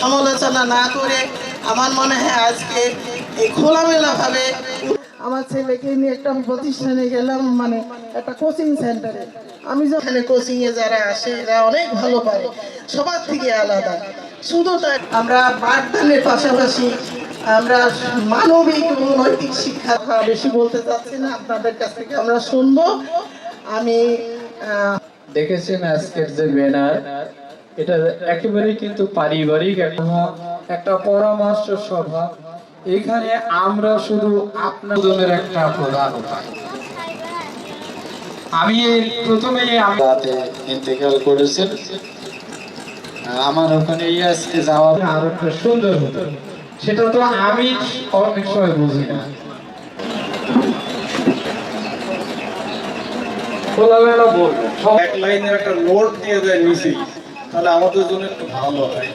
সমালোচনা না করে আমার মনে হয় আজকে এই খোলামেলাভাবে আমার ছেলেকে নিয়ে একটা প্রতিষ্ঠানে গেলাম মানে একটা কোচিং সেন্টারে আমি যেখানে কোচিংয়ে যারা আসে এরা অনেক ভালো পারে। সবার থেকে আলাদা। শুধু তাই আমরা পাঠদানের পাশাপাশি আমরা মানবিক এবং নৈতিক শিক্ষা বেশি বলতে চাচ্ছি না। আপনাদের কাছ থেকে আমরা শুনব। আমি দেখেছেন আজকের যে ব্যানার এটা একেবারে কিন্তু পারিবারিক একটা পরামর্শ সভা। এখানে আমরা শুধু আপনাদের একটা প্রধান আমি রাতে ইন্তেকাল করেছেন। আমার ওখানে আজকে যাওয়া আরও সুন্দর হতো। সেটা তো আমি অনেক সময় বুঝি না। খোলামেলা বলবেন এক লাইনের একটা নোট দিয়ে দেয় নিচেই তাহলে আমাদের জন্য একটু ভালো হয়।